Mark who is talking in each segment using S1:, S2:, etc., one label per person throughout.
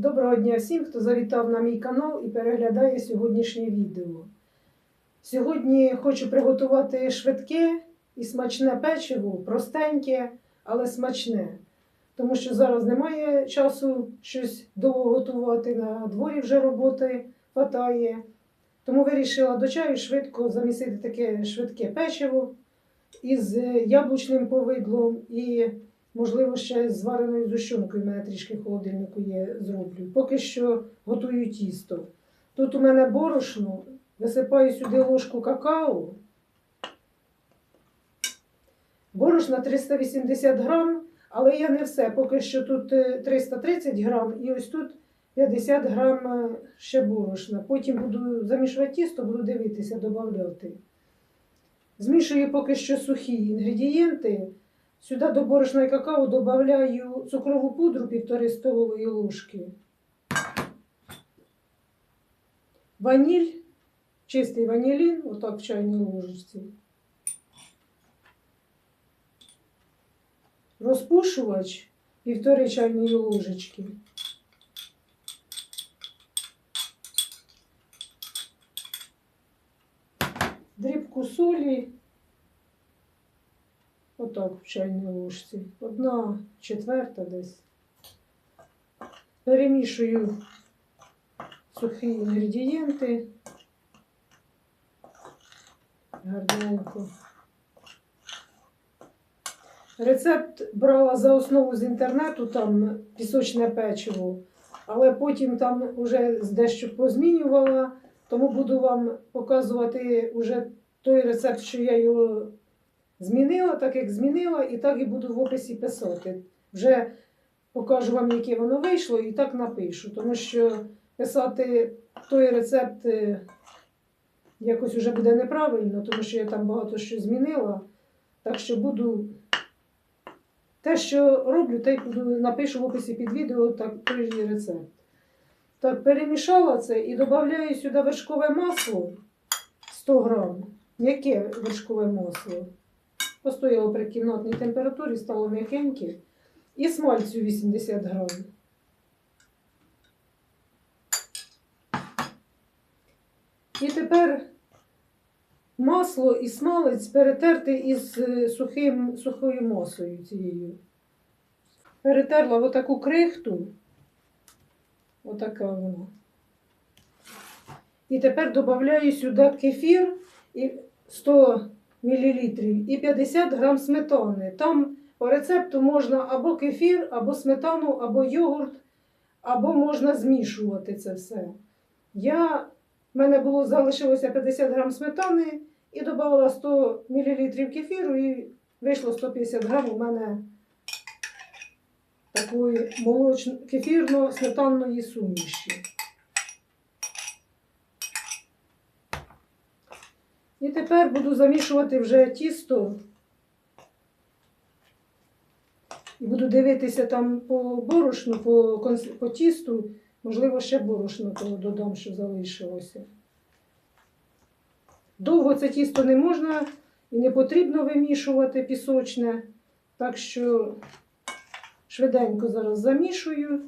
S1: Доброго дня всім, хто завітав на мій канал і переглядає сьогоднішнє відео. Сьогодні хочу приготувати швидке і смачне печиво, простеньке, але смачне. Тому що зараз немає часу щось довго готувати, на дворі вже роботи хватає. Тому вирішила до чаю швидко замісити таке швидке печиво із яблучним повидлом і Можливо, ще з вареною зущенкою, у мене трішки в холодильнику є, зроблю. Поки що готую тісто. Тут у мене борошно, висипаю сюди ложку какао. Борошна 380 грам, але я не все. Поки що тут е, 330 грам і ось тут 50 грам е, ще борошна. Потім буду замішувати тісто, буду дивитися, додавати. Змішую поки що сухі інгредієнти. Сюди до борошна і какао додаю цукрову пудру 1,5 столової ложки. Ваніль, чистий ванілін, отак в чайній ложечці. Розпушувач 1,5 чайної ложечки. Дрібку солі. Отак в чайній ложці. Одна четверта десь. Перемішую сухі інгредієнти. Гарненько. Рецепт брала за основу з інтернету, там пісочне печиво, але потім там вже дещо позмінювала, тому буду вам показувати вже той рецепт, що я його Змінила так, як змінила, і так і буду в описі писати. Вже покажу вам, яке воно вийшло, і так напишу. Тому що писати той рецепт е, якось вже буде неправильно, тому що я там багато що змінила. Так що буду те, що роблю, те й напишу в описі під відео так, той рецепт. Так, перемішала це і додаю сюди вершкове масло 100 грам. М'яке вершкове масло. Постояло при кімнатній температурі, стало м'якеньке. І смальцю 80 грам. І тепер масло і смалець перетерти із е, сухим, сухою масою цією. Перетерла отаку крихту. Отака вона. І тепер додаю сюди кефір і 100 мл і 50 грам сметани. Там по рецепту можна або кефір, або сметану, або йогурт, або можна змішувати це все. Я, в мене було залишилося 50 грам сметани і додала 100 мл кефіру, і вийшло 150 грам у мене такої молочно кефірно-сметанної суміші. І тепер буду замішувати вже тісто. І буду дивитися там по борошну, по, по тісту, можливо, ще борошно того додам, що залишилося. Довго це тісто не можна і не потрібно вимішувати пісочне. Так що швиденько зараз замішую.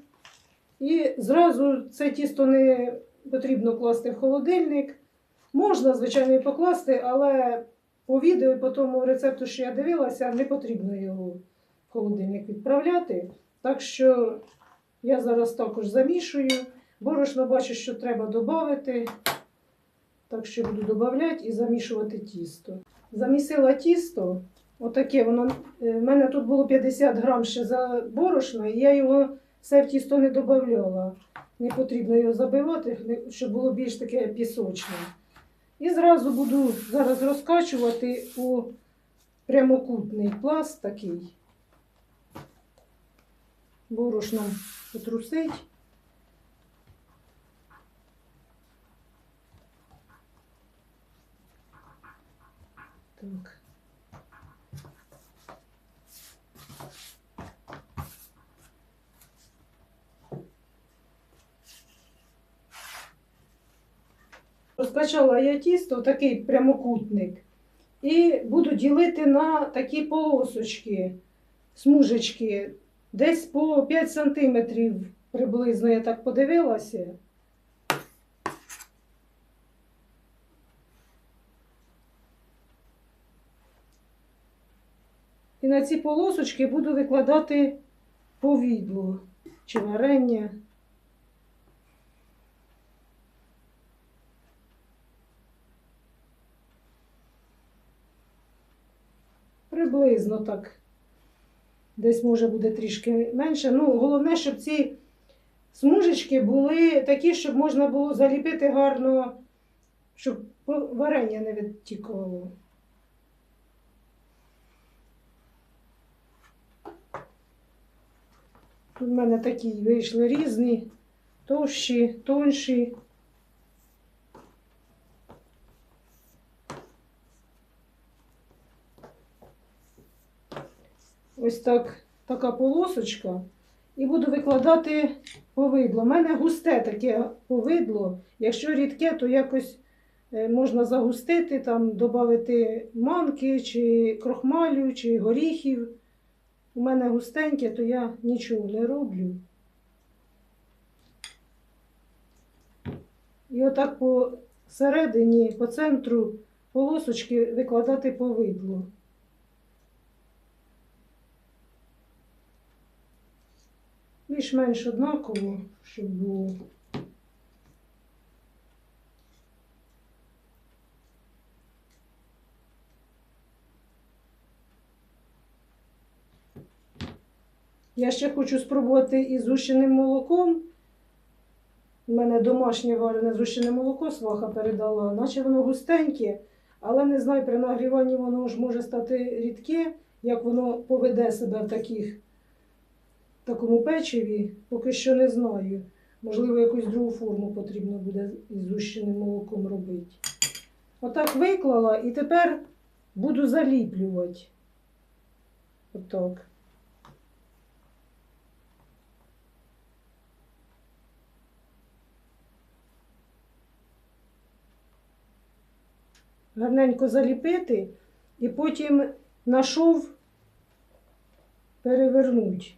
S1: І зразу це тісто не потрібно класти в холодильник. Можна, звичайно, і покласти, але по відео і по тому рецепту, що я дивилася, не потрібно його в холодильник відправляти. Так що я зараз також замішую. Борошно бачу, що треба додати. Так що буду додати і замішувати тісто. Замісила тісто. Отаке воно. е, В мене тут було 50 грам ще за борошно, і я його все в тісто не додавала. Не потрібно його забивати, щоб було більш таке пісочне. І зразу буду зараз розкачувати у прямокутний пласт такий. Борошном потрусить. Так. Розкачала я тісто, такий прямокутник, і буду ділити на такі полосочки, смужечки, десь по 5 см приблизно я так подивилася. І на ці полосочки буду викладати повідло чи варення. Приблизно так. Десь може буде трішки менше. Ну, головне, щоб ці смужечки були такі, щоб можна було заліпити гарно, щоб варення не відтікало. Тут в мене такі вийшли різні, товщі, тонші. Ось так, така полосочка. І буду викладати повидло. У мене густе таке повидло. Якщо рідке, то якось е, можна загустити, там додати манки, чи крохмалю, чи горіхів. У мене густеньке, то я нічого не роблю. І отак по середині, по центру полосочки викладати повидло. Більш-менш однаково, щоб було. Я ще хочу спробувати із зущеним молоком. У мене домашнє варене зущене молоко сваха передала, наче воно густеньке, але не знаю, при нагріванні воно ж може стати рідке, як воно поведе себе в таких, такому печиві, поки що не знаю. Можливо, якусь другу форму потрібно буде із зущеним молоком робити. Отак виклала і тепер буду заліплювати. Отак. гарненько заліпити і потім на шов перевернуть.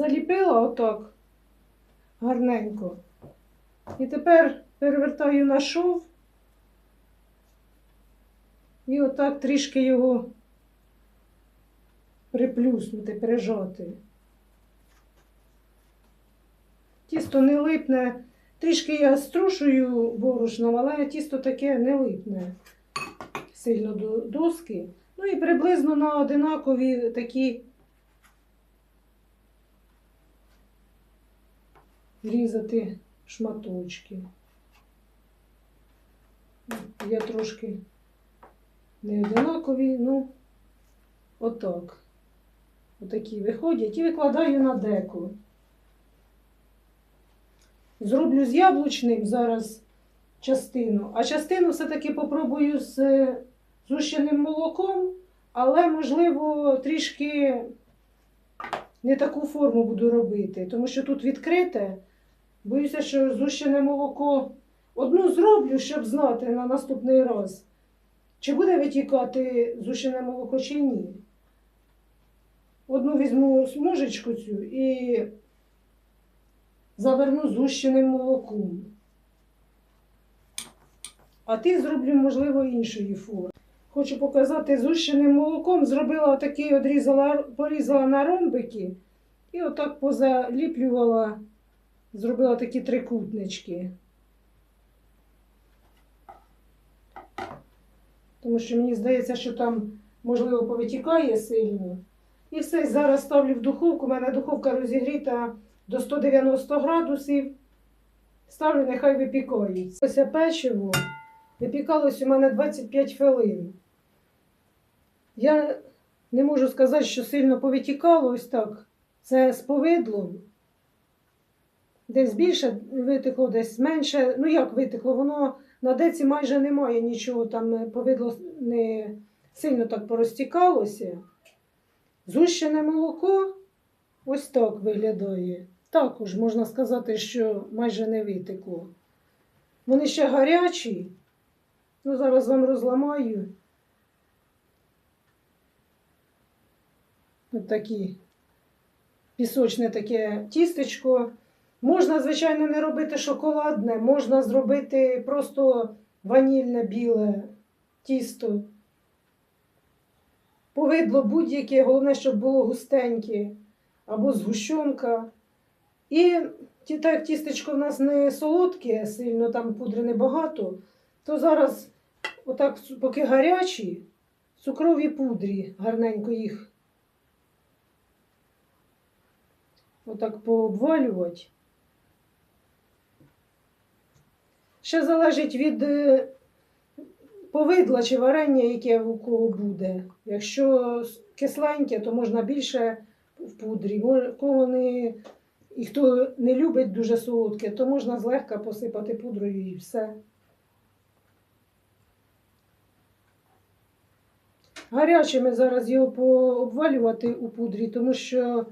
S1: Заліпила отак гарненько. І тепер перевертаю на шов і отак трішки його приплюснути, прижати. Тісто не липне. Трішки я струшую борошном, але тісто таке не липне сильно до доски. Ну і приблизно на одинакові такі різати шматочки. Я трошки не одинакові, ну, отак. Отакі виходять і викладаю на деко. Зроблю з яблучним зараз частину, а частину все-таки попробую з зущеним молоком, але, можливо, трішки не таку форму буду робити, тому що тут відкрите. Боюся, що зущене молоко одну зроблю, щоб знати на наступний раз, чи буде витікати зущене молоко, чи ні. Одну візьму смужечку цю і заверну зущеним молоком. А ти зроблю, можливо, іншої форми. Хочу показати зущеним молоком. Зробила отакий, одрізала, порізала на ромбики і отак позаліплювала, зробила такі трикутнички. Тому що мені здається, що там, можливо, повитікає сильно. І все, зараз ставлю в духовку. У мене духовка розігріта до 190 градусів. Ставлю, нехай випікається. Ось печиво випікалось у мене 25 хвилин. Я не можу сказати, що сильно повитікало ось так. Це з повидлом. Десь більше витекло, десь менше. Ну як витекло, воно на деці майже немає нічого, там повидло не сильно так порозтікалося. Зущене молоко ось так виглядає. Також можна сказати, що майже не витекло. Вони ще гарячі. Ну, зараз вам розламаю. Ось такі пісочне таке тістечко. Можна, звичайно, не робити шоколадне, можна зробити просто ванільне біле тісто. Повидло будь-яке, головне, щоб було густеньке або згущенка. І так тістечко в нас не солодке, сильно там пудри небагато, то зараз, отак, поки гарячі, в цукровій пудрі гарненько їх отак пообвалювати. Ще залежить від е, повидла чи варення, яке у кого буде. Якщо кисленьке, то можна більше в пудрі. Кого не, і хто не любить дуже солодке, то можна злегка посипати пудрою і все. Гарячими зараз його пообвалювати у пудрі, тому що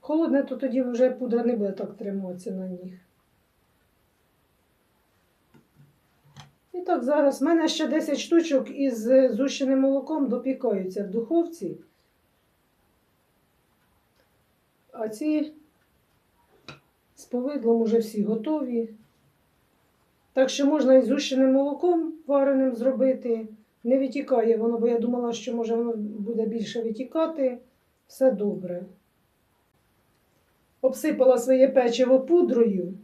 S1: холодне, то тоді вже пудра не буде так триматися на них. І так, зараз в мене ще 10 штучок із зущеним молоком допікаються в духовці. А ці з повидлом уже всі готові. Так що можна і зущеним молоком вареним зробити. Не витікає воно, бо я думала, що може воно буде більше витікати. Все добре. Обсипала своє печиво пудрою.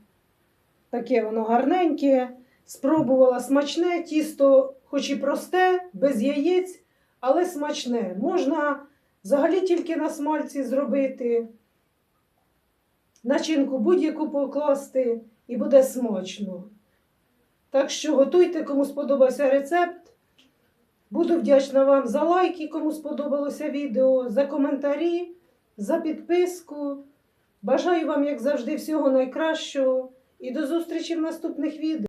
S1: Таке воно гарненьке. Спробувала смачне тісто, хоч і просте, без яєць, але смачне. Можна взагалі тільки на смальці зробити, начинку будь-яку покласти і буде смачно. Так що готуйте, кому сподобався рецепт. Буду вдячна вам за лайки, кому сподобалося відео, за коментарі, за підписку. Бажаю вам, як завжди, всього найкращого і до зустрічі в наступних відео.